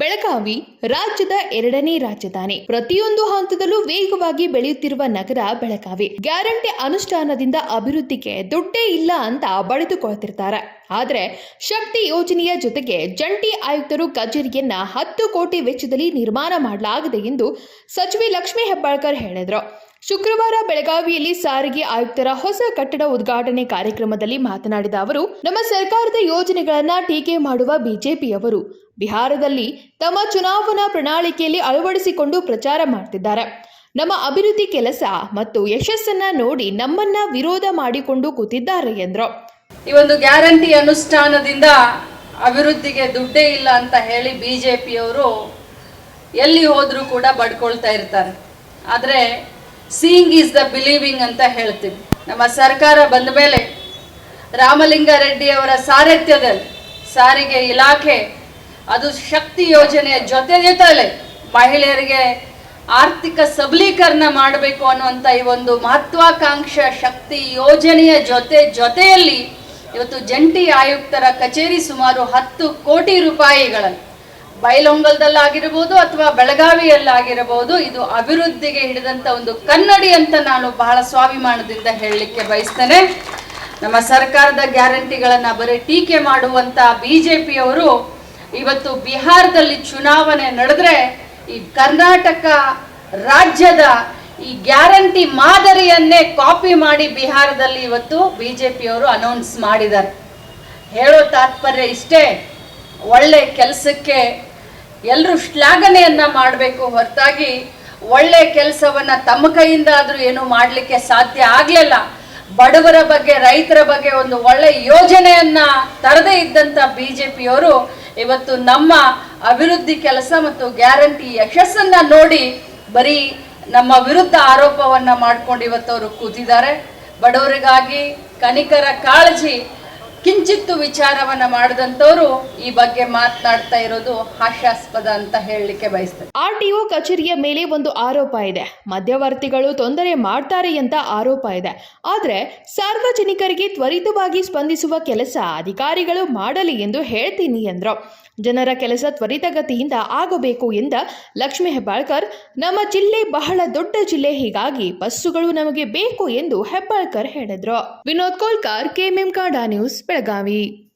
ಬೆಳಗಾವಿ ರಾಜ್ಯದ ಎರಡನೇ ರಾಜಧಾನಿ. ಪ್ರತಿಯೊಂದು ಹಂತದಲ್ಲೂ ವೇಗವಾಗಿ ಬೆಳೆಯುತ್ತಿರುವ ನಗರ ಬೆಳಗಾವಿ. ಗ್ಯಾರಂಟಿ ಅನುಷ್ಠಾನದಿಂದ ಅಭಿವೃದ್ಧಿಗೆ ದುಡ್ಡೇ ಇಲ್ಲ ಅಂತ ಬಳಿದುಕೊಳ್ತಿರ್ತಾರೆ ಆದರೆ ಶಕ್ತಿ ಯೋಜನೆಯ ಜೊತೆಗೆ ಜಂಟಿ ಆಯುಕ್ತರು ಕಚೇರಿಯನ್ನ ಹತ್ತು ಕೋಟಿ ವೆಚ್ಚದಲ್ಲಿ ನಿರ್ಮಾಣ ಮಾಡಲಾಗಿದೆ ಎಂದು ಸಚಿವೆ ಲಕ್ಷ್ಮೀ ಹೆಬ್ಬಾಳ್ಕರ್ ಹೇಳಿದರು. ಶುಕ್ರವಾರ ಬೆಳಗಾವಿಯಲ್ಲಿ ಸಾರಿಗೆ ಆಯುಕ್ತರ ಹೊಸ ಕಟ್ಟಡ ಉದ್ಘಾಟನೆ ಕಾರ್ಯಕ್ರಮದಲ್ಲಿ ಮಾತನಾಡಿದ ಅವರು, ನಮ್ಮ ಸರ್ಕಾರದ ಯೋಜನೆಗಳನ್ನ ಟೀಕೆ ಮಾಡುವ ಬಿಜೆಪಿಯವರು ಬಿಹಾರದಲ್ಲಿ ತಮ್ಮ ಚುನಾವಣಾ ಪ್ರಣಾಳಿಕೆಯಲ್ಲಿ ಅಳವಡಿಸಿಕೊಂಡು ಪ್ರಚಾರ ಮಾಡ್ತಿದ್ದಾರೆ. ನಮ್ಮ ಅಭಿವೃದ್ಧಿ ಕೆಲಸ ಮತ್ತು ಯಶಸ್ಸನ್ನ ನೋಡಿ ನಮ್ಮನ್ನ ವಿರೋಧ ಮಾಡಿಕೊಂಡು ಕೂತಿದ್ದಾರೆ ಎಂದರು. ಈ ಒಂದು ಗ್ಯಾರಂಟಿ ಅನುಷ್ಠಾನದಿಂದ ಅಭಿವೃದ್ಧಿಗೆ ದುಡ್ಡೇ ಇಲ್ಲ ಅಂತ ಹೇಳಿ ಬಿ ಜೆ ಪಿಯವರು ಎಲ್ಲಿ ಹೋದರೂ ಕೂಡ ಬಡ್ಕೊಳ್ತಾ ಇರ್ತಾರೆ. ಆದರೆ ಸೀಯಿಂಗ್ ಈಸ್ ದ ಬಿಲೀವಿಂಗ್ ಅಂತ ಹೇಳ್ತೀವಿ. ನಮ್ಮ ಸರ್ಕಾರ ಬಂದ ಮೇಲೆ ರಾಮಲಿಂಗಾರೆಡ್ಡಿಯವರ ಸಾರಥ್ಯದಲ್ಲಿ ಸಾರಿಗೆ ಇಲಾಖೆ ಅದು ಶಕ್ತಿ ಯೋಜನೆಯ ಜೊತೆ ಜೊತೆಲೆ ಮಹಿಳೆಯರಿಗೆ ಆರ್ಥಿಕ ಸಬಲೀಕರಣ ಮಾಡಬೇಕು ಅನ್ನುವಂಥ ಈ ಒಂದು ಮಹತ್ವಾಕಾಂಕ್ಷ ಶಕ್ತಿ ಯೋಜನೆಯ ಜೊತೆ ಜೊತೆಯಲ್ಲಿ ಇವತ್ತು ಜಂಟಿ ಆಯುಕ್ತರ ಕಚೇರಿ ಸುಮಾರು ಹತ್ತು ಕೋಟಿ ರೂಪಾಯಿಗಳಲ್ಲಿ ಬೈಲೊಂಗಲದಲ್ಲಾಗಿರ್ಬೋದು ಅಥವಾ ಬೆಳಗಾವಿಯಲ್ಲಾಗಿರಬಹುದು ಇದು ಅಭಿವೃದ್ಧಿಗೆ ಹಿಡಿದಂಥ ಒಂದು ಕನ್ನಡಿ ಅಂತ ನಾನು ಬಹಳ ಸ್ವಾಭಿಮಾನದಿಂದ ಹೇಳಲಿಕ್ಕೆ ಬಯಸ್ತೇನೆ. ನಮ್ಮ ಸರ್ಕಾರದ ಗ್ಯಾರಂಟಿಗಳನ್ನು ಬರೀ ಟೀಕೆ ಮಾಡುವಂತ ಬಿಜೆಪಿಯವರು ಇವತ್ತು ಬಿಹಾರದಲ್ಲಿ ಚುನಾವಣೆ ನಡೆದ್ರೆ ಈ ಕರ್ನಾಟಕ ರಾಜ್ಯದ ಈ ಗ್ಯಾರಂಟಿ ಮಾದರಿಯನ್ನೇ ಕಾಪಿ ಮಾಡಿ ಬಿಹಾರದಲ್ಲಿ ಇವತ್ತು ಬಿಜೆಪಿಯವರು ಅನೌನ್ಸ್ ಮಾಡಿದ್ದಾರೆ. ಹೇಳೋ ತಾತ್ಪರ್ಯ ಇಷ್ಟೇ. ಒಳ್ಳೆ ಕೆಲಸಕ್ಕೆ ಎಲ್ಲರೂ ಶ್ಲಾಘನೆಯನ್ನು ಮಾಡಬೇಕು ಹೊರತಾಗಿ ಒಳ್ಳೆ ಕೆಲಸವನ್ನ ತಮ್ಮ ಕೈಯಿಂದ ಆದರೂ ಏನು ಮಾಡಲಿಕ್ಕೆ ಸಾಧ್ಯ ಆಗಲಿಲ್ಲ. ಬಡವರ ಬಗ್ಗೆ, ರೈತರ ಬಗ್ಗೆ ಒಂದು ಒಳ್ಳೆ ಯೋಜನೆಯನ್ನ ತರದೇ ಇದ್ದಂಥ ಬಿ ಜೆ ಪಿಯವರು ಇವತ್ತು ನಮ್ಮ ಅಭಿವೃದ್ಧಿ ಕೆಲಸ ಮತ್ತು ಗ್ಯಾರಂಟಿ ಯಶಸ್ಸನ್ನ ನೋಡಿ ಬರೀ ನಮ್ಮ ವಿರುದ್ಧ ಆರೋಪವನ್ನ ಮಾಡ್ಕೊಂಡು ಇವತ್ತು ಅವರು ಕೂತಿದ್ದಾರೆ. ಬಡವರಿಗಾಗಿ ಕನಿಕರ ಕಾಳಜಿ ಕಿಂಚಿತ್ತು ವಿಚಾರವನ್ನ ಮಾಡದಂತವರು ಈ ಬಗ್ಗೆ ಮಾತನಾಡ್ತಾ ಇರೋದು ಹಾಸ್ಯಾಸ್ಪದ ಅಂತ ಹೇಳಲಿಕ್ಕೆ ಬಯಸ್ತೇನೆ. ಆರ್ಟಿಒ ಕಚೇರಿಯ ಮೇಲೆ ಒಂದು ಆರೋಪ ಇದೆ. ಮಧ್ಯವರ್ತಿಗಳು ತೊಂದರೆ ಮಾಡ್ತಾರೆ ಅಂತ ಆರೋಪ ಇದೆ. ಆದರೆ ಸಾರ್ವಜನಿಕರಿಗೆ ತ್ವರಿತವಾಗಿ ಸ್ಪಂದಿಸುವ ಕೆಲಸ ಅಧಿಕಾರಿಗಳು ಮಾಡಲಿ ಎಂದು ಹೇಳ್ತೀನಿ ಎಂದರು. ಜನರ ಕೆಲಸ ತ್ವರಿತಗತಿಯಿಂದ ಆಗಬೇಕು ಎಂದ ಲಕ್ಷ್ಮೀ ಹೆಬ್ಬಾಳ್ಕರ್, ನಮ್ಮ ಜಿಲ್ಲೆ ಬಹಳ ದೊಡ್ಡ ಜಿಲ್ಲೆ, ಹೀಗಾಗಿ ಬಸ್ಸುಗಳು ನಮಗೆ ಬೇಕು ಎಂದು ಹೆಬ್ಬಾಳ್ಕರ್ ಹೇಳಿದ್ರು. ವಿನೋದ್ ಕೋಲ್ಕರ್, ಕೆಎಂಎಂ ಕಾಡಾ ನ್ಯೂಸ್, ಬೆಳಗಾವಿ.